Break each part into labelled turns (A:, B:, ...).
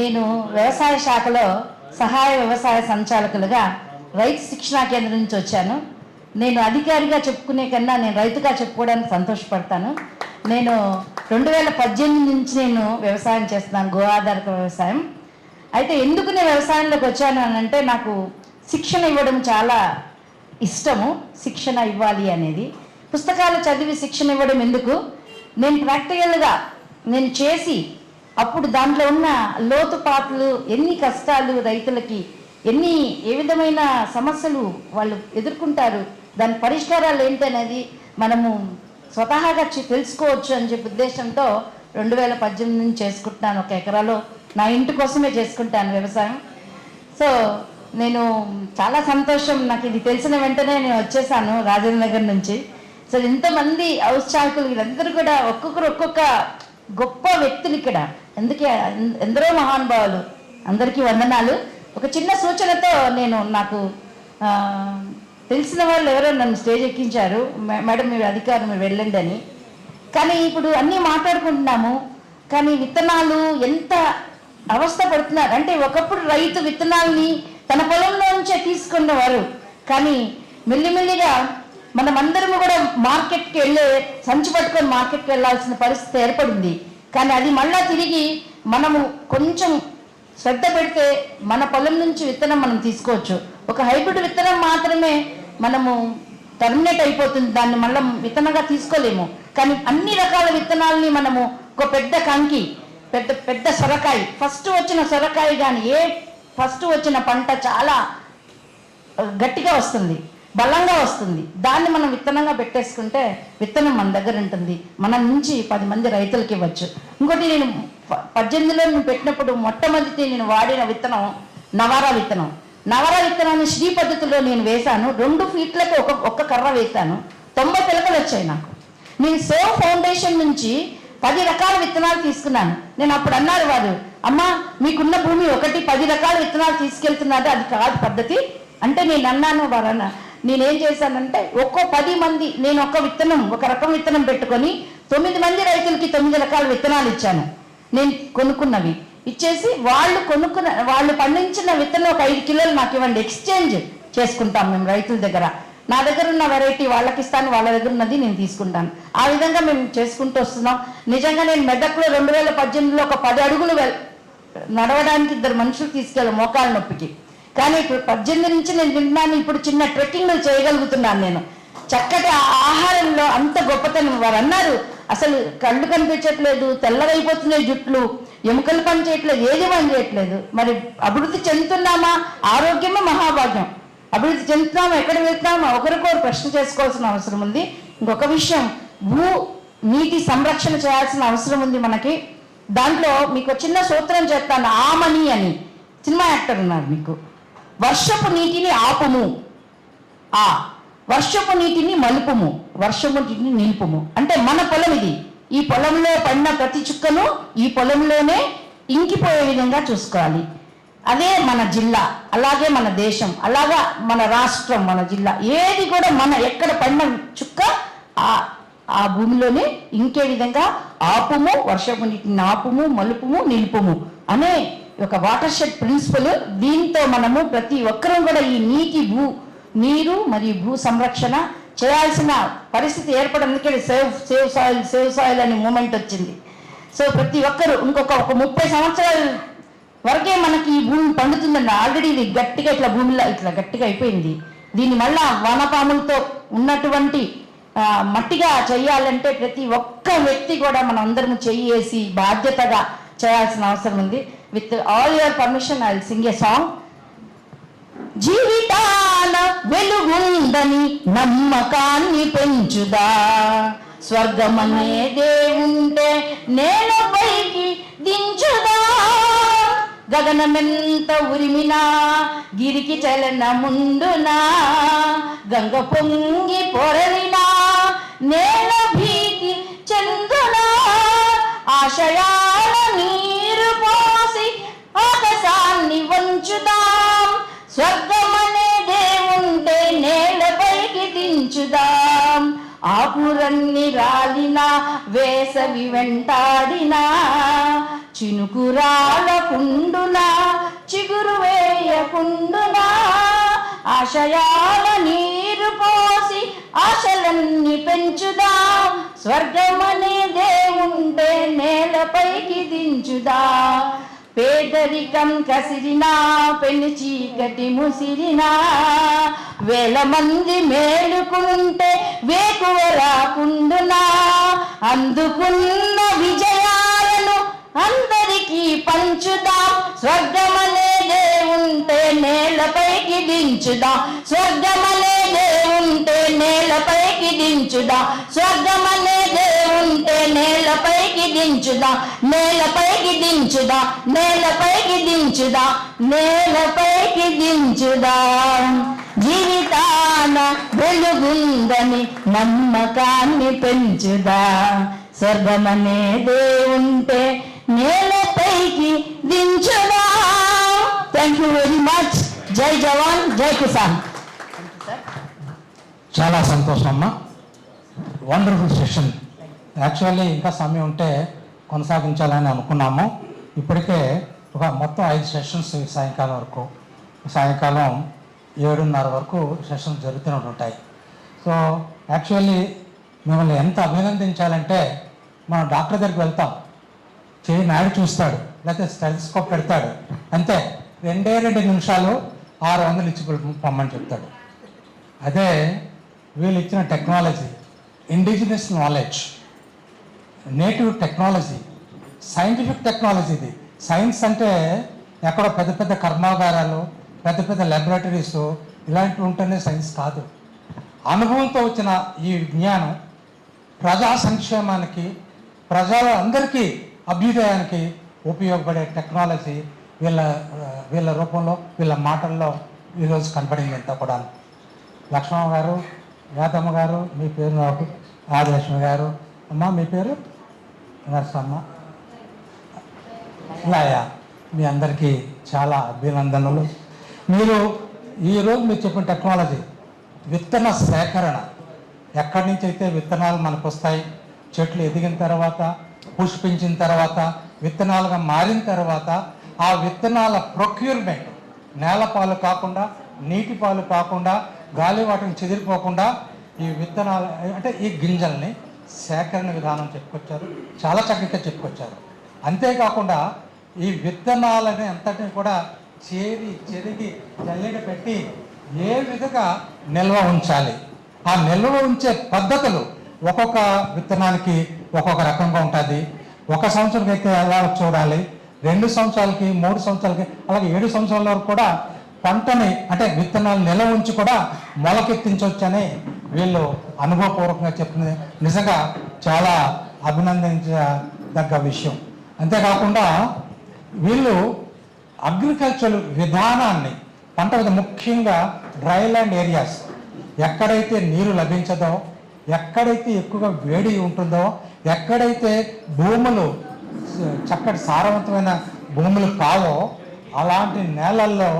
A: నేను వ్యవసాయ శాఖలో సహాయ వ్యవసాయ సంచాలకులుగా రైతు శిక్షణా కేంద్రం నుంచి వచ్చాను. నేను అధికారిగా చెప్పుకునే కన్నా నేను రైతుగా చెప్పుకోవడానికి సంతోషపడతాను. నేను రెండు వేల పద్దెనిమిది నుంచి నేను వ్యవసాయం చేస్తున్నాను గో ఆధారిత వ్యవసాయం. అయితే ఎందుకు నేను వ్యవసాయంలోకి వచ్చాను అని అంటే నాకు శిక్షణ ఇవ్వడం చాలా ఇష్టము శిక్షణ ఇవ్వాలి అనేది. పుస్తకాలు చదివి శిక్షణ ఇవ్వడం ఎందుకు? నేను ప్రాక్టికల్గా నేను చేసి అప్పుడు దాంట్లో ఉన్న లోతుపాట్లు ఎన్ని కష్టాలు రైతులకి ఎన్ని ఏ విధమైన సమస్యలు వాళ్ళు ఎదుర్కొంటారు దాని పరిష్కారాలు ఏంటనేది మనము స్వతహాగా తెలుసుకోవచ్చు అని చెప్పి ఉద్దేశంతో రెండు వేల పద్దెనిమిది నుంచి చేసుకుంటున్నాను ఒక ఎకరాలో. నా ఇంటి కోసమే చేసుకుంటాను వ్యవసాయం. సో నేను చాలా సంతోషం నాకు ఇది తెలిసిన వెంటనే నేను వచ్చేసాను రాజేంద్ర నగర్ నుంచి. సో ఇంతమంది ఔత్సాహకులు వీళ్ళందరూ కూడా ఒక్కొక్కరు ఒక్కొక్క గొప్ప వ్యక్తులు ఇక్కడ. ఎందుకే ఎందరో మహానుభావులు అందరికీ వందనాలు. ఒక చిన్న సూచనతో నేను నాకు తెలిసిన వాళ్ళు ఎవరో నన్ను స్టేజ్ ఎక్కించారు. మేడం మీరు అధికారం మీరు వెళ్ళండి అని. కానీ ఇప్పుడు అన్నీ మాట్లాడుకుంటున్నాము. కానీ విత్తనాలు ఎంత అవస్థ పడుతున్నారు. అంటే ఒకప్పుడు రైతు విత్తనాల్ని తన పొలంలో నుంచే తీసుకునేవారు కానీ మెల్లిమెల్లిగా మనమందరము కూడా మార్కెట్కి వెళ్ళే సంచి పట్టుకొని మార్కెట్కి వెళ్ళాల్సిన పరిస్థితి ఏర్పడింది. కానీ అది మళ్ళా తిరిగి మనము కొంచెం శ్రద్ధ పెడితే మన పొలం నుంచి విత్తనం మనం తీసుకోవచ్చు. ఒక హైబ్రిడ్ విత్తనం మాత్రమే మనము టర్మినేట్ అయిపోతుంది. దాన్ని మళ్ళీ విత్తనంగా తీసుకోలేము. కానీ అన్ని రకాల విత్తనాలని మనము ఒక పెద్ద కంకి పెద్ద పెద్ద సొరకాయ ఫస్ట్ వచ్చిన సొరకాయ కానీ ఏ ఫస్ట్ వచ్చిన పంట చాలా గట్టిగా వస్తుంది. బలంగా వస్తుంది. దాన్ని మనం విత్తనంగా పెట్టేసుకుంటే విత్తనం మన దగ్గర ఉంటుంది. మన నుంచి పది మంది రైతులకి ఇవ్వచ్చు. ఇంకోటి నేను పద్దెనిమిదిలో నేను పెట్టినప్పుడు మొట్టమొదటి నేను వాడిన విత్తనం నవారా విత్తనం. నవారా విత్తనాన్ని శ్రీ పద్ధతిలో నేను వేశాను. రెండు ఫీట్లకి ఒక ఒక్క కర్ర వేశాను. తొంభై పిలకలు వచ్చాయి నాకు. నేను సో ఫౌండేషన్ నుంచి పది రకాల విత్తనాలు తీసుకున్నాను. నేను అప్పుడు అన్నారు వారు అమ్మా మీకున్న భూమి ఒకటి పది రకాల విత్తనాలు తీసుకెళ్తున్నారు అది కాదు పద్ధతి. అంటే నేను అన్నాను వారు అన్న నేనేం చేశానంటే ఒక్కో పది మంది నేను ఒక్క విత్తనం ఒక రకం విత్తనం పెట్టుకొని తొమ్మిది మంది రైతులకి తొమ్మిది రకాల విత్తనాలు ఇచ్చాను. నేను కొనుక్కున్నవి. ఇచ్చేసి వాళ్ళు కొనుక్కున్న వాళ్ళు పండించిన విత్తనం ఒక ఐదు కిలోలు నాకు ఇవ్వండి. ఎక్స్చేంజ్ చేసుకుంటాం మేము రైతుల దగ్గర. నా దగ్గర ఉన్న వెరైటీ వాళ్ళకి ఇస్తాను వాళ్ళ దగ్గర ఉన్నది నేను తీసుకుంటాను. ఆ విధంగా మేము చేసుకుంటూ వస్తున్నాం. నిజంగా నేను మెదక్లో రెండు వేల పద్దెనిమిదిలో ఒక పది అడుగులు నడవడానికి ఇద్దరు మనుషులు తీసుకెళ్ళి మోకాళ్ళ నొప్పికి. కానీ ఇప్పుడు పద్దెనిమిది నుంచి నేను విన్నాను ఇప్పుడు చిన్న ట్రెక్కింగ్ చేయగలుగుతున్నాను నేను. చక్కటి ఆహారంలో అంత గొప్పతనం వారు అన్నారు. అసలు కళ్ళు కనిపించట్లేదు తెల్లగైపోతున్నాయి జుట్లు ఎముకలు పని చేయట్లేదు ఏది పని చేయట్లేదు మరి అభివృద్ధి చెందుతున్నామా? ఆరోగ్యమే మహాభాగ్యం. అభివృద్ధి చెందుతున్నామా? ఎక్కడ వెళ్తున్నామా? ఒకరికొకరు ప్రశ్న చేసుకోవాల్సిన అవసరం ఉంది. ఇంకొక విషయం భూ నీటి సంరక్షణ చేయాల్సిన అవసరం ఉంది మనకి. దాంట్లో మీకు చిన్న సూత్రం చెప్తాను ఆమని అని. సినిమా యాక్టర్ ఉన్నారు మీకు. వర్షపు నీటిని ఆపుము. ఆ వర్షపు నీటిని మలుపుము. వర్షపు నీటిని నిలుపుము. అంటే మన పొలం ఇది. ఈ పొలంలో పడిన ప్రతి చుక్కను ఈ పొలంలోనే ఇంకిపోయే విధంగా చూసుకోవాలి. అదే మన జిల్లా అలాగే మన దేశం అలాగా మన రాష్ట్రం మన జిల్లా. ఏది కూడా మన ఎక్కడ పడిన చుక్క ఆ ఆ భూమిలోనే ఇంకే విధంగా ఆపుము వర్షపు నీటిని ఆపుము మలుపుము నిలుపుము అనే ఒక వాటర్ షెడ్ ప్రిన్సిపల్ దీంతో మనము ప్రతి ఒక్కరూ కూడా ఈ నీటి భూ నీరు మరియు భూ సంరక్షణ చేయాల్సిన పరిస్థితి ఏర్పడందుకే save save soil save soil అనే మూమెంట్ వచ్చింది. సో ప్రతి ఒక్కరు ఇంకొక ఒక ముప్పై సంవత్సరాల వరకే మనకి ఈ భూమి పండుతుందండి. ఆల్రెడీ ఇది గట్టిగా ఇట్లా భూమిలో ఇట్లా గట్టిగా అయిపోయింది. దీన్ని మళ్ళా వానపాములతో ఉన్నటువంటి మట్టిగా చేయాలంటే ప్రతి ఒక్క వ్యక్తి కూడా మనం అందరం చెయ్యేసి బాధ్యతగా చేయాల్సిన అవసరం ఉంది. With all your permission I sing a song జీవితాన వెలుగుందని నమ్మకాన్ని పెంచుదా. స్వర్గమనే దేవుంటే నేను పైకి దించుదా. గగనమెంత ఉరిమినా గిరికి చలన ముందునా గంగ పొంగి పొరలినా నేను భీతి చెందునా. ఆశయా దించుదాం రాలిన రాలినా వేసవి వెంటాడినా చినుకురాల కుండునా చిగురు వేయకుండునా ఆశయాల నీరు పోసి ఆశలన్నీ పెంచుదాం స్వర్గమనే దేవుంటే నేలపైకి దించుదా. పేదరికం కసిరినా పెను చీకటి ముసిరినా వేల మంది మేలుకుంటే వేకువ రాకుండునా. అందుకున్న విజయాలను అందరికీ పంచుదాం. స్వర్గమనే దేవుంటే నేలపైకి దించుదాం. స్వర్గమనే ఉంటే నేలపైకి దించుదాం. స్వర్గమనే దేవుంటే నేలపైకి దించుదా నేలపైకి దించుదా నేలపైకి దించుదా నేలపైకి దించుదా. జీవితాన వెలుగుందని నమ్మకాన్ని పెంచుదా. స్వర్గమనేదే ఉంటే నేలపైకి దించుదా. థ్యాంక్ యూ వెరీ మచ్ జై జవాన్ జై కిసాన్.
B: చాలా సంతోషం అమ్మా. వండర్ఫుల్ సెషన్ యాక్చువల్లీ ఇంకా సమయం ఉంటే కొనసాగించాలని అనుకున్నాము. ఇప్పటికే ఒక మొత్తం ఐదు సెషన్స్ సాయంకాలం వరకు సాయంకాలం ఏడున్నర వరకు సెషన్స్ జరుగుతూనే ఉంటాయి. సో యాక్చువల్లీ మిమ్మల్ని ఎంత అభినందించాలంటే మనం డాక్టర్ దగ్గరికి వెళ్తాం. చేయి నాడు చూస్తాడు లేకపోతే స్టెలిస్కోప్ పెడతాడు. అంతే రెండే రెండు నిమిషాలు ఆరు వందలు ఇచ్చి పొమ్మని చెప్తాడు. అదే వీళ్ళు ఇచ్చిన technology indigenous knowledge native technology scientific technology ఇది సైన్స్ అంటే ఎక్కడో పెద్ద పెద్ద కర్మాగారాలు పెద్ద పెద్ద ల్యాబొరేటరీస్ ఇలాంటివి ఉంటేనే సైన్స్ కాదు. అనుభవంతో వచ్చిన ఈ జ్ఞానం ప్రజా సంక్షేమానికి ప్రజల అందరికీ అభ్యుదయానికి ఉపయోగపడే టెక్నాలజీ వీళ్ళ వీళ్ళ రూపంలో వీళ్ళ మాటల్లో ఈరోజు కనపడింది అంతా కూడా లక్ష్మణ గారు యాదమ్మ గారు మీ పేరు నాకు ఆదిలక్ష్మి గారు. అమ్మ మీ పేరు? నర్సమ్మ. లాయా మీ అందరికీ చాలా అభినందనలు. మీరు ఈరోజు మీరు చెప్పిన టెక్నాలజీ విత్తన సేకరణ. ఎక్కడి నుంచి అయితే విత్తనాలు మనకు వస్తాయి చెట్లు ఎదిగిన తర్వాత పుష్పించిన తర్వాత విత్తనాలుగా మారిన తర్వాత ఆ విత్తనాల ప్రొక్యూర్మెంట్ నేల పాలు కాకుండా నీటి పాలు కాకుండా గాలి వాటిని చెదిరిపోకుండా ఈ విత్తనాలు అంటే ఈ గింజల్ని సేకరణ విధానం చెప్పుకొచ్చారు చాలా చక్కగా చెప్పుకొచ్చారు. అంతేకాకుండా ఈ విత్తనాలని అంతటిని కూడా చేరి చెరిగి జల్లెడ పెట్టి ఏ విధంగా నిల్వ ఉంచాలి? ఆ నిల్వ ఉంచే పద్ధతులు ఒక్కొక్క విత్తనానికి ఒక్కొక్క రకంగా ఉంటుంది. ఒక సంవత్సరం అయితే ఎలా చూడాలి? రెండు సంవత్సరాలకి మూడు సంవత్సరాలకి అలాగే ఏడు సంవత్సరాల వరకు కూడా పంటని అంటే విత్తనాలు నిల్వ ఉంచి కూడా మొలకెత్తించవచ్చని వీళ్ళు అనుభవపూర్వకంగా చెప్తుంది నిజంగా చాలా అభినందించదగ్గ విషయం. అంతేకాకుండా వీళ్ళు అగ్రికల్చర్ విధానాన్ని పంట ముఖ్యంగా డ్రై ల్యాండ్ ఏరియాస్ ఎక్కడైతే నీరు లభించదో ఎక్కడైతే ఎక్కువగా వేడి ఉంటుందో ఎక్కడైతే భూములు చక్కటి సారవంతమైన భూములు కావో అలాంటి నేలల్లో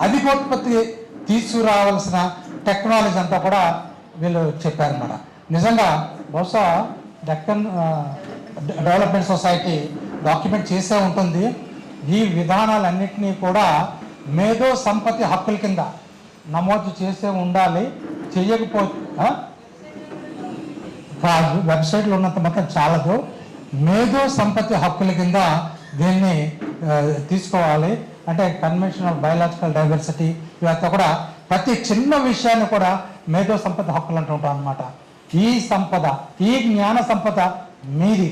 B: అధికోత్పత్తి తీసుకురావాల్సిన టెక్నాలజీ అంతా కూడా వీళ్ళు చెప్పారన్నమాట నిజంగా బహుశా డెక్కన్ డెవలప్మెంట్ సొసైటీ డాక్యుమెంట్ చేసే ఉంటుంది. ఈ విధానాలన్నింటినీ కూడా మేధో సంపత్తి హక్కుల కింద నమోదు చేసే ఉండాలి. చెయ్యకపో కాదు వెబ్సైట్లో ఉన్నంత మొత్తం చాలదు. మేధో సంపత్తి హక్కుల కింద దీన్ని తీసుకోవాలి. అంటే కన్వెన్షనల్ బయలాజికల్ డైవర్సిటీ ఇవంతా కూడా ప్రతి చిన్న విషయాన్ని కూడా మేధో సంపద హక్కులు అంటుంటాం అనమాట ఈ సంపద ఈ జ్ఞాన సంపద మీది.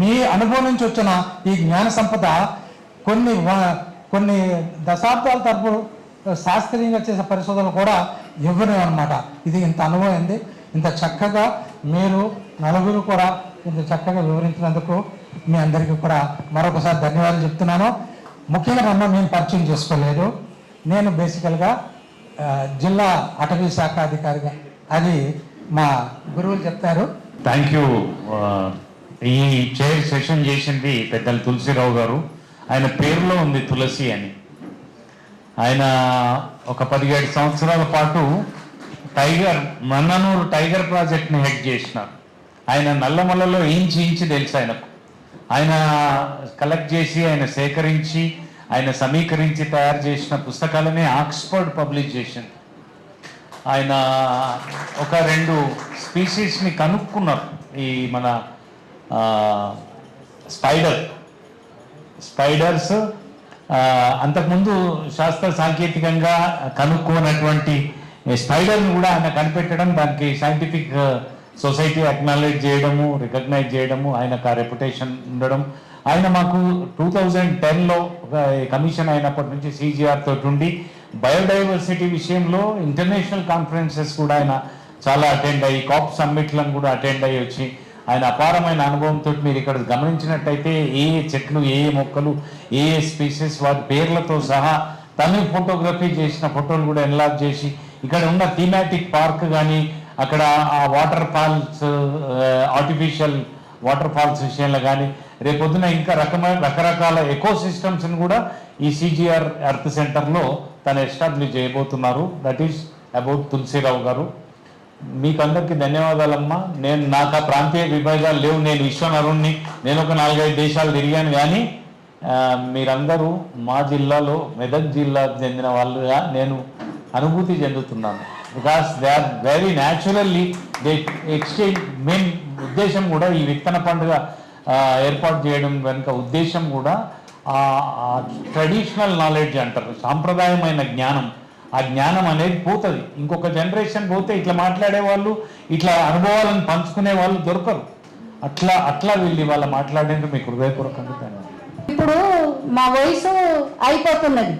B: మీ అనుభవం నుంచి వచ్చిన ఈ జ్ఞాన సంపద కొన్ని కొన్ని దశాబ్దాల తరపు శాస్త్రీయంగా చేసే పరిశోధనలు కూడా ఇవ్వరు అనమాట ఇది ఇంత అనుభవం ఉంది ఇంత చక్కగా మీరు నలుగురు కూడా ఇంత చక్కగా వివరించినందుకు మీ అందరికీ కూడా మరొకసారి ధన్యవాదాలు చెప్తున్నాను. ముఖ్యంగా నన్ను నేను పరిచయం చేసుకోలేదు. నేను బేసికల్గా జిల్లా అటవీ శాఖ అధికారిగా అది మా గురువులు చెప్తారు.
C: థ్యాంక్ యూ ఈ చైర్ సెషన్ చేసింది పెద్దలు తులసిరావు గారు. ఆయన పేరులో ఉంది తులసి అని. ఆయన ఒక పదిహేడు సంవత్సరాల పాటు టైగర్ మన్ననూరు టైగర్ ప్రాజెక్ట్ని హెడ్ చేసినారు. ఆయన నల్లమల్లలో ఇంచి ఇంచి తెలుసు ఆయనకు. ఆయన కలెక్ట్ చేసి ఆయన సేకరించి ఆయన సమీకరించి తయారు చేసిన పుస్తకాలనే ఆక్స్ఫర్డ్ పబ్లిష్ ఆయన ఒక రెండు స్పీసీస్ని కనుక్కున్నారు. ఈ మన స్పైడర్. స్పైడర్స్ అంతకుముందు శాస్త్ర సాంకేతికంగా కనుక్కోనటువంటి స్పైడర్ని కూడా ఆయన కనిపెట్టడం దానికి సైంటిఫిక్ సొసైటీ అక్నాలెడ్జ్ చేయడము రికగ్నైజ్ చేయడము ఆయనకు ఆ రెప్యుటేషన్ ఉండడం ఆయన మాకు టూ థౌజండ్ టెన్లో కమిషన్ అయినప్పటి నుంచి సీజీఆర్ తోటి ఉండి బయోడైవర్సిటీ విషయంలో ఇంటర్నేషనల్ కాన్ఫరెన్సెస్ కూడా ఆయన చాలా అటెండ్ అయ్యి కాప్ సమ్మిట్లను కూడా అటెండ్ అయ్యి వచ్చి ఆయన అపారమైన అనుభవంతో మీరు ఇక్కడ గమనించినట్టయితే ఏ ఏ చెట్లు ఏ ఏ మొక్కలు ఏ ఏ స్పీసెస్ వాటి పేర్లతో సహా తను ఫోటోగ్రఫీ చేసిన ఫోటోలు కూడా ఎన్లాజ్ చేసి ఇక్కడ ఉన్న థీమాటిక్ పార్క్ కానీ అక్కడ ఆ water falls artificial water falls విషయంలో కానీ రేపొద్దున ఇంకా రకమైన రకరకాల ఎకో సిస్టమ్స్ని కూడా ఈ సిజిఆర్ అర్త్ సెంటర్లో తను ఎస్టాబ్లిష్ చేయబోతున్నారు. దట్ ఈస్ అబౌట్ తులసిరావు గారు. మీకు అందరికీ ధన్యవాదాలమ్మా. నేను నాకు ఆ ప్రాంతీయ విభాగాలు లేవు. నేను విశ్వనరుణ్ణి. నేను ఒక నాలుగైదు దేశాలు తిరిగాను కానీ మీరందరూ మా జిల్లాలో మెదక్ జిల్లా చెందిన వాళ్ళుగా నేను అనుభూతి చెందుతున్నాను. Because they are very naturally they exchange main ఉద్దేశం కూడా ఈ విత్తన పండుగ ఏర్పాటు చేయడం వెనుక ఉద్దేశం కూడా ట్రెడిషనల్ నాలెడ్జ్ అంటారు. సాంప్రదాయమైన జ్ఞానం. ఆ జ్ఞానం అనేది పోతుంది. ఇంకొక జనరేషన్ పోతే ఇట్లా మాట్లాడే వాళ్ళు ఇట్లా అనుభవాలను పంచుకునే వాళ్ళు దొరకరు. అట్లా అట్లా వీళ్ళు వాళ్ళ మాట్లాడేందుకు మీకు హృదయపూర్వకంగా ధన్యవాదాలు.
D: ఇప్పుడు మా వయసు అయిపోతున్నది.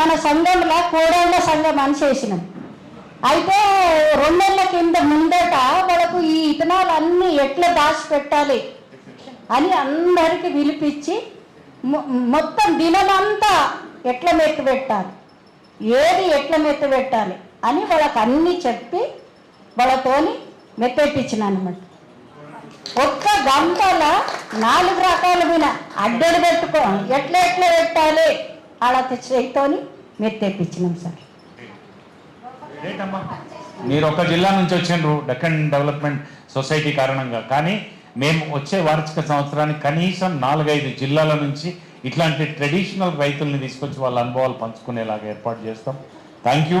D: మన సంఘంలో కోడళ్ళ సంఘం అని చేసినాం. అయితే రెండేళ్ళ కింద ముందట వాళ్ళకు ఈ ఇతనాలు అన్నీ ఎట్లా దాచిపెట్టాలి? అని అందరికి పిలిపించి మొత్తం దినమంతా ఎట్ల మెత్తి పెట్టాలి? ఏది ఎట్ల మెత్త పెట్టాలి? అని వాళ్ళకి అన్నీ చెప్పి వాళ్ళతోని మెత్తెట్టించిన అనమాట ఒక్క గంటల నాలుగు రకాల విన అడ్డలు పెట్టుకో ఎట్లా ఎట్లా పెట్టాలి? అలా చేయితోని మీరు సార్.
C: మీరు ఒక జిల్లా నుంచి వచ్చిండ్రు డెక్కన్ డెవలప్మెంట్ సొసైటీ కారణంగా. కానీ మేము వచ్చే వార్షిక సంవత్సరానికి కనీసం నాలుగైదు జిల్లాల నుంచి ఇట్లాంటి ట్రెడిషనల్ రైతుల్ని తీసుకొచ్చి వాళ్ళ అనుభవాలు పంచుకునేలాగా ఏర్పాటు చేస్తాం. Thank you